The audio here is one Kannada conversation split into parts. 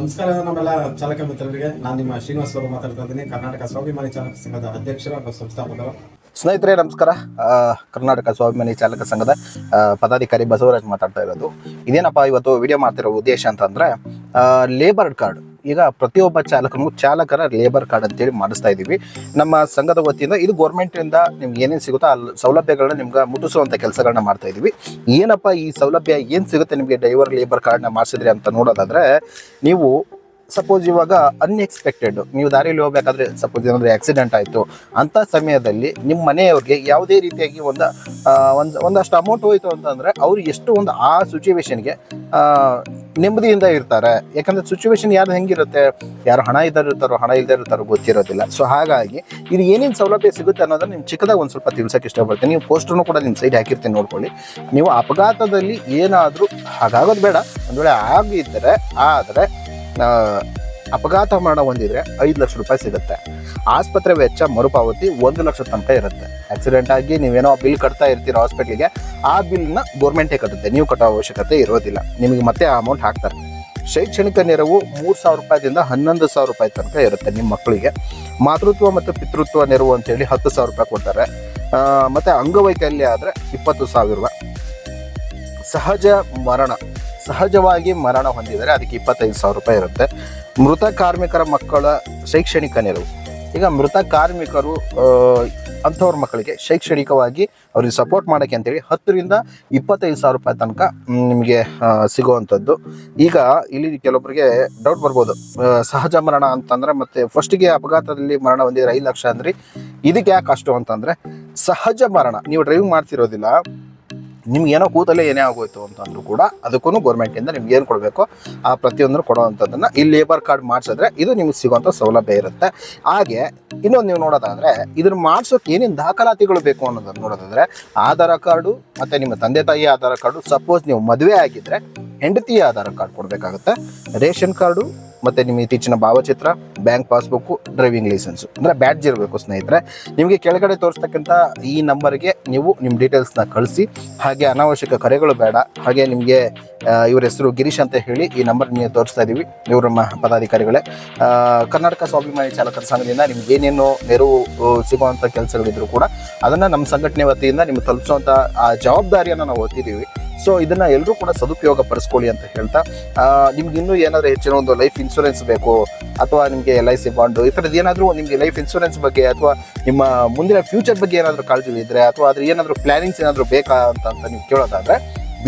ನಮಸ್ಕಾರ, ನಮ್ಮೆಲ್ಲ ಚಾಲಕ ಮಿತ್ರರಿಗೆ. ನಾನು ನಿಮ್ಮ ಶ್ರೀನಿವಾಸ್ ಅವರು ಮಾತಾಡ್ತಾ ಇದ್ದೀನಿ. ಕರ್ನಾಟಕ ಸ್ವಾಭಿಮಾನಿ ಚಾಲಕ ಸಂಘದ ಅಧ್ಯಕ್ಷರು ಹಾಗೂ ಸಂಸ್ಥಾಪಕರು. ಸ್ನೇಹಿತರೆ, ನಮಸ್ಕಾರ. ಕರ್ನಾಟಕ ಸ್ವಾಭಿಮಾನಿ ಚಾಲಕ ಸಂಘದ ಪದಾಧಿಕಾರಿ ಬಸವರಾಜ್ ಮಾತಾಡ್ತಾ ಇರೋದು. ಇದೇನಪ್ಪ, ಇವತ್ತು ವಿಡಿಯೋ ಮಾಡ್ತಿರೋ ಉದ್ದೇಶ ಅಂತಂದ್ರೆ ಲೇಬರ್ ಕಾರ್ಡ್ ಈಗ ಪ್ರತಿಯೊಬ್ಬ ಚಾಲಕನು ಚಾಲಕರ ಲೇಬರ್ ಕಾರ್ಡ್ ಅಂತೇಳಿ ಮಾಡಿಸ್ತಾ ಇದ್ದೀವಿ. ನಮ್ಮ ಸಂಘದ ವತಿಯಿಂದ ಇದು ಗೌರ್ಮೆಂಟಿಂದ ನಿಮ್ಗೆ ಏನೇನು ಸಿಗುತ್ತೋ ಅಲ್ಲಿ ಸೌಲಭ್ಯಗಳನ್ನ ನಿಮ್ಗೆ ಮುಟ್ಟಿಸುವಂತ ಕೆಲಸಗಳನ್ನ ಮಾಡ್ತಾ ಇದ್ದೀವಿ. ಏನಪ್ಪ ಈ ಸೌಲಭ್ಯ ಏನು ಸಿಗುತ್ತೆ ನಿಮಗೆ ಡ್ರೈವರ್ ಲೇಬರ್ ಕಾರ್ಡ್ನ ಮಾಡಿಸಿದ್ರಿ ಅಂತ ನೋಡೋದಾದ್ರೆ, ನೀವು ಸಪೋಸ್ ಇವಾಗ ಅನ್ಎಕ್ಸ್ಪೆಕ್ಟೆಡ್ ನೀವು ದಾರಿಯಲ್ಲಿ ಹೋಗ್ಬೇಕಾದ್ರೆ ಸಪೋಸ್ ಏನಾದರೂ ಆಕ್ಸಿಡೆಂಟ್ ಆಯಿತು, ಅಂತ ಸಮಯದಲ್ಲಿ ನಿಮ್ಮ ಮನೆಯವ್ರಿಗೆ ಯಾವುದೇ ರೀತಿಯಾಗಿ ಒಂದು ಒಂದು, ಒಂದಷ್ಟು ಅಮೌಂಟ್ ಹೋಯಿತು ಅಂತಂದರೆ ಅವ್ರು ಎಷ್ಟು ಒಂದು ಆ ಸಿಚುವೇಶನ್ಗೆ ನೆಮ್ಮದಿಯಿಂದ ಇರ್ತಾರೆ. ಯಾಕಂದ್ರೆ ಸಿಚುವೇಶನ್ ಯಾರು ಹೆಂಗಿರುತ್ತೆ? ಯಾರು ಹಣ ಇದ್ದಾರೆ ಇರ್ತಾರೋ ಹಣ ಇಲ್ಲದೆ ಇರ್ತಾರೋ ಗೊತ್ತಿರೋದಿಲ್ಲ. ಸೊ ಹಾಗಾಗಿ ಇದು ಏನೇನು ಸೌಲಭ್ಯ ಸಿಗುತ್ತೆ ಅನ್ನೋದನ್ನ ನಿಮ್ಮ ಚಿಕ್ಕದಾಗ ಒಂದು ಸ್ವಲ್ಪ ತಿಳ್ಸೋಕೆ ಇಷ್ಟಪಡ್ತೀನಿ. ನೀವು ಪೋಸ್ಟರ್ನು ಕೂಡ ನಿಮ್ಮ ಸೈಡ್ ಹಾಕಿರ್ತೀನಿ ನೋಡ್ಕೊಳ್ಳಿ. ನೀವು ಅಪಘಾತದಲ್ಲಿ ಏನಾದರೂ ಹಾಗಾಗೋದು ಬೇಡ. ಒಂದು ವೇಳೆ ಆಗಿದ್ದರೆ ಆದರೆ ಅಪಘಾತ ಮರಣ ಹೊಂದಿದ್ರೆ ಐದು ಲಕ್ಷ ರೂಪಾಯಿ ಸಿಗುತ್ತೆ. ಆಸ್ಪತ್ರೆ ವೆಚ್ಚ ಮರುಪಾವತಿ ಒಂದು ಲಕ್ಷ ತನಕ ಇರುತ್ತೆ. ಆಕ್ಸಿಡೆಂಟ್ ಆಗಿ ನೀವೇನೋ ಬಿಲ್ ಕಟ್ತಾ ಇರ್ತೀರ ಹಾಸ್ಪಿಟ್ಲಿಗೆ ಆ ಬಿಲ್ನ ಗೌರ್ಮೆಂಟೇ ಕಟ್ಟುತ್ತೆ. ನೀವು ಕಟ್ಟೋ ಅವಶ್ಯಕತೆ ಇರೋದಿಲ್ಲ. ನಿಮಗೆ ಮತ್ತೆ ಆ ಅಮೌಂಟ್ ಹಾಕ್ತಾರೆ. ಶೈಕ್ಷಣಿಕ ನೆರವು ಮೂರು ಸಾವಿರ ರೂಪಾಯಿದಿಂದ ಹನ್ನೊಂದು ಸಾವಿರ ರೂಪಾಯಿ ತನಕ ಇರುತ್ತೆ ನಿಮ್ಮ ಮಕ್ಕಳಿಗೆ. ಮಾತೃತ್ವ ಮತ್ತು ಪಿತೃತ್ವ ನೆರವು ಅಂತೇಳಿ ಹತ್ತು ಸಾವಿರ ರೂಪಾಯಿ ಕೊಡ್ತಾರೆ. ಮತ್ತು ಅಂಗವೈಕಲ್ಯ ಆದರೆ ಇಪ್ಪತ್ತು ಸಾವಿರ. ಸಹಜ ಮರಣ. ಸಹಜವಾಗಿ ಮರಣ ಹೊಂದಿದರೆ ಅದಕ್ಕೆ ಇಪ್ಪತ್ತೈದು ಸಾವಿರ ರೂಪಾಯಿ ಇರುತ್ತೆ. ಮೃತ ಕಾರ್ಮಿಕರ ಮಕ್ಕಳ ಶೈಕ್ಷಣಿಕ ನೆರವು. ಈಗ ಮೃತ ಕಾರ್ಮಿಕರು ಅಂಥವ್ರ ಮಕ್ಕಳಿಗೆ ಶೈಕ್ಷಣಿಕವಾಗಿ ಅವ್ರಿಗೆ ಸಪೋರ್ಟ್ ಮಾಡೋಕ್ಕೆ ಅಂತೇಳಿ ಹತ್ತರಿಂದ ಇಪ್ಪತ್ತೈದು ಸಾವಿರ ರೂಪಾಯಿ ತನಕ ನಿಮಗೆ ಸಿಗುವಂಥದ್ದು. ಈಗ ಇಲ್ಲಿ ಕೆಲವೊಬ್ಬರಿಗೆ ಡೌಟ್ ಬರ್ಬೋದು. ಸಹಜ ಮರಣ ಅಂತಂದರೆ ಮತ್ತು ಫಸ್ಟಿಗೆ ಅಪಘಾತದಲ್ಲಿ ಮರಣ ಹೊಂದಿದ್ರೆ ಐದು ಲಕ್ಷ ಅಂದ್ರಿ. ಇದಕ್ಕೆ ಯಾಕೆ ಅಷ್ಟು ಅಂತಂದರೆ ಸಹಜ ಮರಣ, ನೀವು ಡ್ರೈವಿಂಗ್ ಮಾಡ್ತಿರೋದಿಲ್ಲ. ನಿಮ್ಗೆ ಏನೋ ಕೂತಲ್ಲೇ ಏನೇ ಆಗೋಯ್ತು ಅಂದರೂ ಕೂಡ ಅದಕ್ಕೂ ಗೌರ್ಮೆಂಟಿಂದ ನಿಮ್ಗೆ ಏನು ಕೊಡಬೇಕು? ಆ ಪ್ರತಿಯೊಂದನ್ನು ಕೊಡುವಂಥದ್ದನ್ನು ಈ ಲೇಬರ್ ಕಾರ್ಡ್ ಮಾಡಿಸಿದ್ರೆ ಇದು ನಿಮ್ಗೆ ಸಿಗುವಂಥ ಸೌಲಭ್ಯ ಇರುತ್ತೆ. ಹಾಗೆ ಇನ್ನೊಂದು ನೀವು ನೋಡೋದಾದರೆ ಇದನ್ನು ಮಾಡಿಸೋಕೆ ಏನೇನು ದಾಖಲಾತಿಗಳು ಬೇಕು ಅನ್ನೋದನ್ನು ನೋಡೋದಾದರೆ ಆಧಾರ ಕಾರ್ಡು ಮತ್ತು ನಿಮ್ಮ ತಂದೆ ತಾಯಿ ಆಧಾರ ಕಾರ್ಡು ಸಪೋಸ್ ನೀವು ಮದುವೆ ಆಗಿದ್ರೆ ಹೆಂಡತಿಯ ಆಧಾರ ಕಾರ್ಡ್ ಕೊಡಬೇಕಾಗುತ್ತೆ. ರೇಷನ್ ಕಾರ್ಡು ಮತ್ತು ನಿಮ್ಮ ಇತ್ತೀಚಿನ ಭಾವಚಿತ್ರ, ಬ್ಯಾಂಕ್ ಪಾಸ್ಬುಕ್ಕು, ಡ್ರೈವಿಂಗ್ ಲೈಸೆನ್ಸು. ಅಂದರೆ ಬ್ಯಾಡ್ಜ್ ಇರಬೇಕು ಸ್ನೇಹಿತರೆ. ನಿಮಗೆ ಕೆಳಗಡೆ ತೋರಿಸ್ತಕ್ಕಂಥ ಈ ನಂಬರ್ಗೆ ನೀವು ನಿಮ್ಮ ಡೀಟೇಲ್ಸ್ನ ಕಳಿಸಿ. ಹಾಗೆ ಅನಾವಶ್ಯಕ ಕರೆಗಳು ಬೇಡ. ಹಾಗೆ ನಿಮಗೆ ಇವರ ಹೆಸರು ಗಿರೀಶ್ ಅಂತ ಹೇಳಿ ಈ ನಂಬರ್ ನೀವು ತೋರಿಸ್ತಾ ಇದ್ದೀವಿ ಇವರು ನಮ್ಮ ಪದಾಧಿಕಾರಿಗಳೇ. ಕರ್ನಾಟಕ ಸ್ವಾಭಿಮಾನಿ ಚಾಲಕರ ಸಂಘದಿಂದ ನಿಮ್ಗೆ ಏನೇನು ನೆರವು ಸಿಗುವಂಥ ಕೆಲಸಗಳಿದ್ರು ಕೂಡ ಅದನ್ನು ನಮ್ಮ ಸಂಘಟನೆ ವತಿಯಿಂದ ನಿಮ್ಗೆ ತಲುಪಿಸುವಂಥ, ಆ, ಜವಾಬ್ದಾರಿಯನ್ನು ನಾವು ಹೊತ್ತಿದ್ದೀವಿ. ಸೊ ಇದನ್ನ ಎಲ್ಲರೂ ಕೂಡ ಸದುಪಯೋಗ ಪಡಿಸ್ಕೊಳ್ಳಿ ಅಂತ ಹೇಳ್ತಾ ನಿಮ್ಗೆ ಇನ್ನೂ ಏನಾದರೂ ಹೆಚ್ಚಿನ ಒಂದು ಲೈಫ್ ಇನ್ಶೂರೆನ್ಸ್ ಬೇಕು, ಅಥವಾ ನಿಮಗೆ ಎಲ್ ಐ ಸಿ ಬಾಂಡು ಈ ಥರದ್ದು ಏನಾದರೂ ನಿಮಗೆ ಲೈಫ್ ಇನ್ಶೂರೆನ್ಸ್ ಬಗ್ಗೆ ಅಥವಾ ನಿಮ್ಮ ಮುಂದಿನ ಫ್ಯೂಚರ್ ಬಗ್ಗೆ ಏನಾದರೂ ಕಾಳಜಿ ಇದ್ರೆ, ಅಥವಾ ಅದ್ರ ಏನಾದರೂ ಪ್ಲಾನಿಂಗ್ಸ್ ಏನಾದರೂ ಬೇಕಾ ಅಂತ ಅಂತ ನೀವು ಕೇಳೋದಾದರೆ,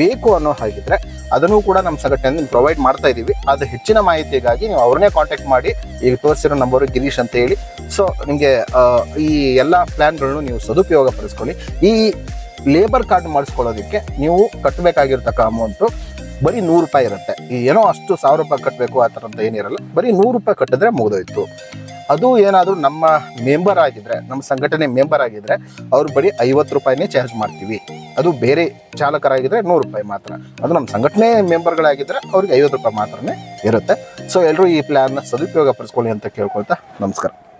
ಬೇಕು ಅನ್ನೋ ಹಾಗಿದ್ರೆ ಅದನ್ನು ಕೂಡ ನಮ್ಮ ಸಂಘಟನೆಯಿಂದ ಪ್ರೊವೈಡ್ ಮಾಡ್ತಾ ಇದ್ದೀವಿ ಅದು ಹೆಚ್ಚಿನ ಮಾಹಿತಿಗಾಗಿ ನೀವು ಅವ್ರನ್ನೇ ಕಾಂಟ್ಯಾಕ್ಟ್ ಮಾಡಿ, ಈಗ ತೋರಿಸಿರೋ ನಂಬರು ಗಿರೀಶ್ ಅಂತ ಹೇಳಿ. ಸೊ ನಿಮಗೆ ಈ ಎಲ್ಲ ಪ್ಲ್ಯಾನ್ಗಳನ್ನು ನೀವು ಸದುಪಯೋಗ ಪಡಿಸ್ಕೊಳ್ಳಿ ಈ ಲೇಬರ್ ಕಾರ್ಡ್ ಮಾಡಿಸ್ಕೊಳ್ಳೋದಕ್ಕೆ ನೀವು ಕಟ್ಟಬೇಕಾಗಿರ್ತಕ್ಕ ಅಮೌಂಟು ಬರೀ ನೂರು ರೂಪಾಯಿ ಇರುತ್ತೆ. ಏನೋ ಅಷ್ಟು ಸಾವಿರ ರೂಪಾಯಿ ಕಟ್ಟಬೇಕು ಆ ಥರ ಅಂತ ಏನಿರಲ್ಲ, ಬರೀ ನೂರು ರೂಪಾಯಿ ಕಟ್ಟಿದ್ರೆ ಮುಗಿದೋಯ್ತು. ಅದು ಏನಾದರೂ ನಮ್ಮ ಮೆಂಬರ್ ಆಗಿದ್ರೆ, ನಮ್ಮ ಸಂಘಟನೆ ಮೆಂಬರ್ ಆಗಿದ್ರೆ ಅವ್ರು ಬರೀ ಐವತ್ತು ರೂಪಾಯಿನೇ ಚಾರ್ಜ್ ಮಾಡ್ತೀವಿ. ಅದು ಬೇರೆ ಚಾಲಕರಾಗಿದ್ರೆ ನೂರು ರೂಪಾಯಿ ಮಾತ್ರ. ಅದು ನಮ್ಮ ಸಂಘಟನೆ ಮೆಂಬರ್ಗಳಾಗಿದ್ದರೆ ಅವ್ರಿಗೆ ಐವತ್ತು ರೂಪಾಯಿ ಮಾತ್ರನೇ ಇರುತ್ತೆ. ಸೊ ಎಲ್ಲರೂ ಈ ಪ್ಲ್ಯಾನ್ನ ಸದುಪಯೋಗ ಪಡಿಸ್ಕೊಳ್ಳಿ ಅಂತ ಕೇಳ್ಕೊಳ್ತಾ ನಮಸ್ಕಾರ.